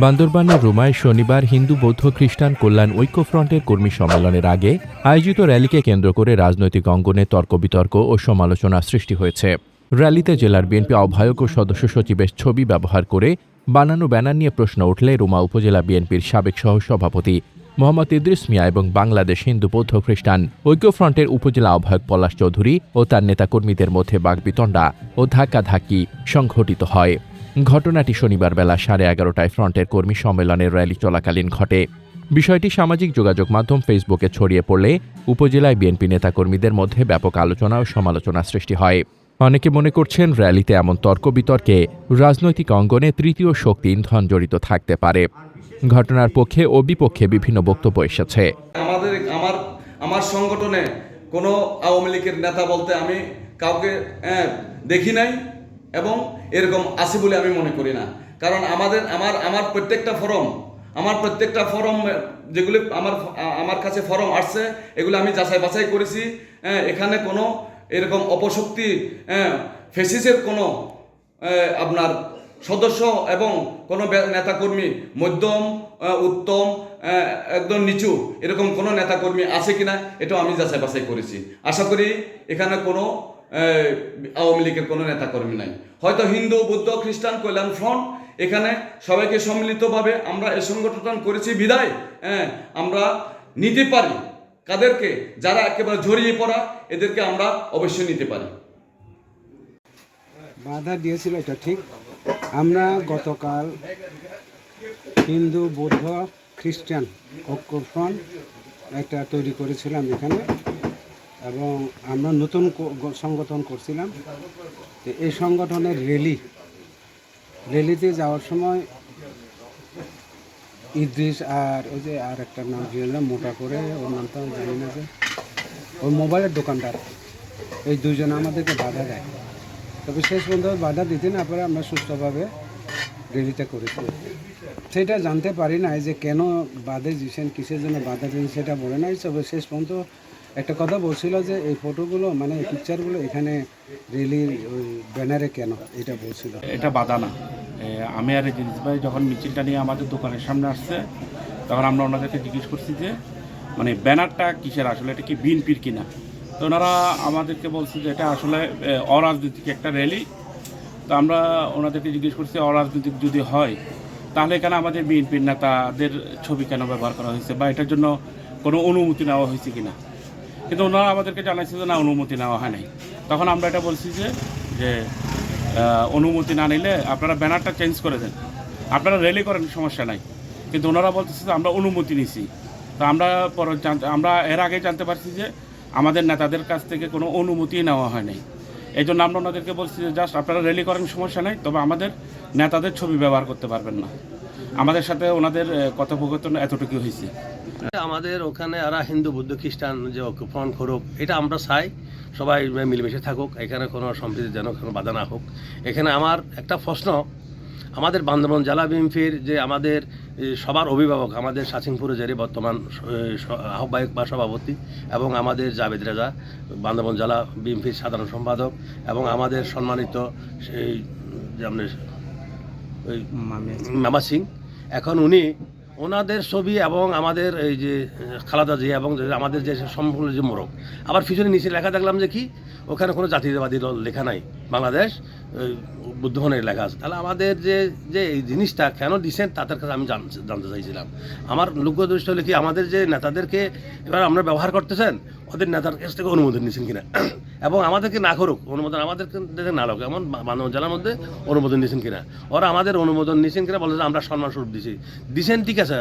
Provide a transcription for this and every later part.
বান্দরবানের রোমায় শনিবার হিন্দু, বৌদ্ধ, খ্রিস্টান কল্যাণ ঐক্যফ্রন্টের কর্মী সম্মেলনের আগে আয়োজিত র্যালিকে কেন্দ্র করে রাজনৈতিক অঙ্গনে তর্ক বিতর্ক ও সমালোচনা সৃষ্টি হয়েছে। র্যালিতে জেলার বিএনপি আহ্বায়ক ও সদস্য সচিবের ছবি ব্যবহার করে বানানো ব্যানার নিয়ে প্রশ্ন উঠলে রুমা উপজেলা বিএনপির সাবেক সহ সভাপতি মোহাম্মদ ইদ্রিস মিয়া এবং বাংলাদেশ হিন্দু, বৌদ্ধ, খ্রিস্টান ঐক্যফ্রন্টের উপজেলা আহ্বায়ক পলাশ চৌধুরী ও তার নেতাকর্মীদের মধ্যে বাগবিতণ্ডা ও ধাক্কাধাক্কি সংঘটিত হয়। ঘটনাটি শনিবার বেলা সাড়ে এগারোটায় ফ্রন্টের কর্মী সম্মেলনের র্যালি চলাকালীন ঘটে। বিষয়টি সামাজিক যোগাযোগ মাধ্যম ফেসবুকে ছড়িয়ে পড়লে উপজেলায় বিএনপি নেতাকর্মীদের মধ্যে ব্যাপক আলোচনা ও সমালোচনা সৃষ্টি হয়। অনেকে মনে করছেন র্যালিতে এমন তর্ক বিতর্কে রাজনৈতিক অঙ্গনে তৃতীয় শক্তি ইন্ধন জড়িত থাকতে পারে। ঘটনার পক্ষে ও বিপক্ষে বিভিন্ন বক্তব্য এসেছে। আমাদের, আমার আমার সংগঠনে কোনো আওয়ামী লীগের নেতা বলতে আমি কাউকে দেখি নাই। এবং এরকম আছে বলে আমি মনে করি না। কারণ আমাদের আমার আমার প্রত্যেকটা ফরম আমার প্রত্যেকটা ফরম যেগুলি আমার আমার কাছে ফরম আসছে এগুলো আমি যাচাই বাছাই করেছি। হ্যাঁ, এখানে কোনো এরকম অপশক্তি হ্যাঁ, ফেসিসের কোনো আপনার সদস্য এবং কোনো নেতাকর্মী মধ্যম উত্তম একদম নিচু এরকম কোনো নেতাকর্মী আছে কিনা এটাও আমি যাচাই বাছাই করেছি। আশা করি এখানে কোনো আওয়ামী লীগের কোনো নেতাকর্মী নাই। হয়তো হিন্দু, বৌদ্ধ, খ্রিস্টান, কল্যাণ ফ্রন্ট, এখানে সবাইকে সম্মিলিতভাবে আমরা এ সংগঠন করেছি, বিদায়। হ্যাঁ আমরা নিতে পারি। কাদেরকে? যারা একেবারে জড়িয়ে পড়া, এদেরকে আমরা অবশ্যই নিতে পারি। বাধা দিয়েছিল এটা ঠিক। আমরা গতকাল হিন্দু, বৌদ্ধ, খ্রিস্টান ঐক্যফ্রন্ট একটা তৈরি করেছিলাম এখানে। এবং আমরা নতুন সংগঠন করছিলাম। তো এই সংগঠনের র্যালি র্যালিতে যাওয়ার সময় ইদ্রিস আর ওই যে আর একটা নাম না, মোটা করে, ওর নামটা জানি না যে, ওই মোবাইলের দোকানদার, এই দুজন আমাদেরকে বাধা দেয়। তবে শেষ পর্যন্ত বাধা দিতে না পারে, আমরা সুস্থভাবে রেলিটা করেছি। সেটা জানতে পারি না যে কেন বাধা দিয়েছেন, কিসের জন্য বাধা দিয়েছেন, সেটা বলে নাই। তবে শেষ পর্যন্ত একটা কথা বলছিল যে এই ফটোগুলো মানে এই পিকচারগুলো এখানে রেলির ওই ব্যানারে কেন? এটা বলছিল। এটা বাধা না। আমি আর জিনিস ভাই যখন মিছিলটা নিয়ে আমাদের দোকানের সামনে আসছে, তখন আমরা ওনাদেরকে জিজ্ঞেস করছি যে মানে ব্যানারটা কিসের আসলে? এটা কি বিএনপির কিনা? তো ওনারা আমাদেরকে বলছে যে এটা আসলে অরাজনৈতিক একটা র্যালি তো আমরা ওনাদেরকে জিজ্ঞেস করছি, অরাজনৈতিক যদি হয়, তাহলে এখানে আমাদের বিএনপির নেতাদের ছবি কেন ব্যবহার করা হয়েছে? বা এটার জন্য কোনো অনুমতি নেওয়া হয়েছে কিনা? কিন্তু ওনারা আমাদেরকে জানাইছে যে না, অনুমতি নেওয়া হয় নাই। তখন আমরা এটা বলছি যে যে অনুমতি না নিলে আপনারা ব্যানারটা চেঞ্জ করে দেন। আপনারা রেলি করেন, সমস্যা নাই। কিন্তু ওনারা বলতেছে যে, আমরা অনুমতি নিছি। তো আমরা পরে আমরা এর আগে জানতে পারছি যে, আমাদের নেতাদের কাছ থেকে কোনো অনুমতি নেওয়া হয় নাই। এই জন্য আমরা ওনাদেরকে বলছি যে, জাস্ট আপনারা রেলি করেন, সমস্যা নাই। তবে আমাদের নেতাদের ছবি ব্যবহার করতে পারবেন না। আমাদের সাথে ওনাদের কথোপকথন এতটুকু হয়েছে। আমাদের ওখানে আর হিন্দু বৌদ্ধ খ্রিস্টান যে ফ্রন্ট করুক এটা আমরা চাই। সবাই মিলেমিশে থাকুক এখানে কোনো সম্প্রীতি যেন কোনো বাধা না হোক। এখানে আমার একটা প্রশ্ন আমাদের বান্দরবন জেলা বিএনপির যে আমাদের সবার অভিভাবক আমাদের সাচিংপুরে জেরি বর্তমান আহ্বায়ক বা সভাপতি এবং আমাদের জাভেদ রেজা বান্দরবন জেলা বিএনপির সাধারণ সম্পাদক এবং আমাদের সম্মানিত সেই যে আপনার ওই মামা সিং। এখন উনি ওনাদের ছবি এবং আমাদের এই যে খালাদা জি এবং আমাদের যে সম্পূর্ণ যে মোরগ। আবার পিছনে নিচে লেখা দেখলাম যে কি? ওখানে কোনো জাতিবাদী লেখা নাই। বাংলাদেশ ওই, বুদ্ধভনের লেখা আছে। তাহলে আমাদের যে যে এই জিনিসটা কেন দিচ্ছেন তাদের কাছে আমি জান- জানতে চাইছিলাম। আমার লক্ষ্য দৃষ্টি হলে কি আমাদের যে নেতাদেরকে এবার আমরা ব্যবহার করতেছেন ওদের নেতার কাছ থেকে অনুমোদন নিয়েছেন কিনা? এবং আমাদেরকে না করুক অনুমোদন আমাদেরকে না লোক এমন বান্ধব জেলার মধ্যে অনুমোদন নিয়েছেন কিনা? ওরা আমাদের অনুমোদন নিয়েছেন কিনা বলে আমরা সম্মান স্বরূপ দিছি। দিছেন ঠিক আছে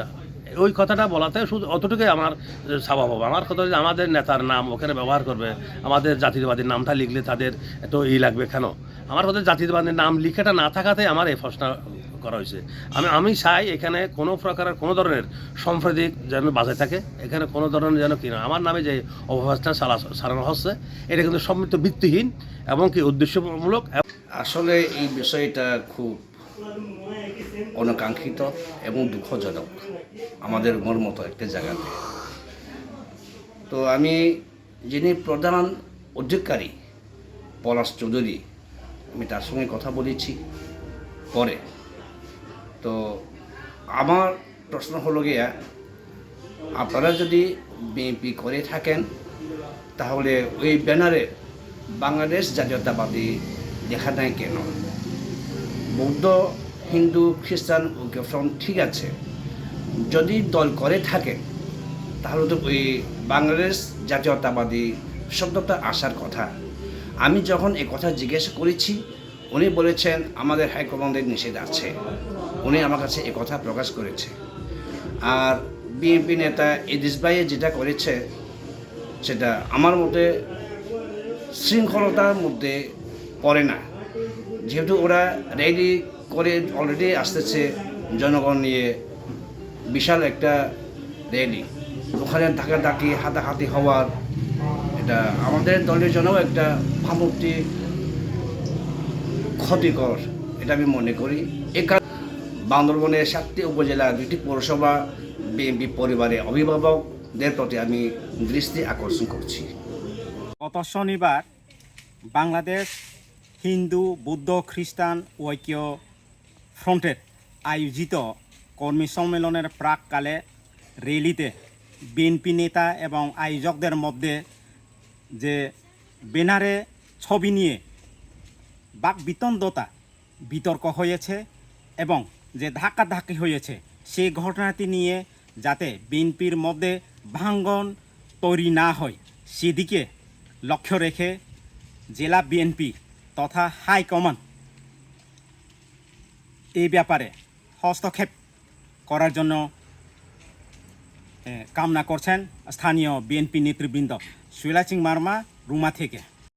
ওই কথাটা বলাতে শুধু অতটুকুই আমার স্বভাব হবে। আমার কথা আমাদের নেতার নাম ওখানে ব্যবহার করবে, আমাদের জাতীয়বাদীর নামটা লিখলে তাদের এত ই লাগবে কেন? আমার কথা জাতীয়বাদীর নাম লিখাটা না থাকাতে আমার এই প্রশ্ন করা হয়েছে। আমি আমি চাই এখানে কোনো প্রকারের কোনো ধরনের সাম্প্রদায়িক যেন বাজে থাকে, এখানে কোনো ধরনের যেন কিনা আমার নামে যে অপবাসটা চালা চালানো হচ্ছে, এটা কিন্তু সম্মিলিত ভিত্তিহীন এবং কি উদ্দেশ্যমূলক। আসলে এই বিষয়টা খুব অনাকাঙ্ক্ষিত এবং দুঃখজনক আমাদের মন মতো একটা জায়গাতে। তো আমি যিনি প্রধান অধিকারী পলাশ চৌধুরী, আমি তার সঙ্গে কথা বলেছি পরে। তো আমার প্রশ্ন হলো গিয়া, আপনারা যদি বিএনপি করে থাকেন, তাহলে ওই ব্যানারে বাংলাদেশ জাতীয়তাবাদী দেখা নাই কেন? বৌদ্ধ হিন্দু, খ্রিস্টান ঐক্যফ্রন্ট ঠিক আছে। যদি দল করে থাকেন তাহলে তো ওই বাংলাদেশ জাতীয়তাবাদী শব্দটা আসার কথা। আমি যখন এ কথা জিজ্ঞেস করেছি, উনি বলেছেন, আমাদের হাইকমান্ডের নিষেধ আছে। উনি আমার কাছে এ কথা প্রকাশ করেছে। আর বিএনপি নেতা এদিস ভাইয়ে যেটা করেছে, সেটা আমার মতে শৃঙ্খলতার মধ্যে পড়ে না। যেহেতু ওরা রেডি করে অলরেডি আসতেছে জনগণ নিয়ে বিশাল একটা র্যালি ওখানে ধাকাধাকি হাতাহাতি হওয়ার এটা আমাদের দলের জন্যও একটা ভাবমূর্তি ক্ষতিকর, এটা আমি মনে করি। এ কারণে বান্দরবনের সাতটি উপজেলা, দুইটি পৌরসভা, বিএনপি পরিবারের অভিভাবকদের প্রতি আমি দৃষ্টি আকর্ষণ করছি। গত শনিবার বাংলাদেশ হিন্দু, বৌদ্ধ, খ্রিস্টান ঐক্য ফ্রন্টের আয়োজিত কর্মী সম্মেলনের প্রাককালে র্যালিতে বিএনপি নেতা এবং আয়োজকদের মধ্যে যে ব্যানারে ছবি নিয়ে বাকবিতণ্ডতা বিতর্ক হয়েছে এবং যে ধাক্কাধাক্কি হয়েছে, সেই ঘটনাটি নিয়ে যাতে বিএনপির মধ্যে ভাঙ্গন তৈরি না হয়, সেদিকে লক্ষ্য রেখে জেলা বিএনপি তথা হাইকমান্ড এই ব্যাপারে হস্তক্ষেপ করার জন্য কামনা করছেন স্থানীয় বিএনপি নেতৃবৃন্দ শৈলাচিং মার্মা রুমা থেকে।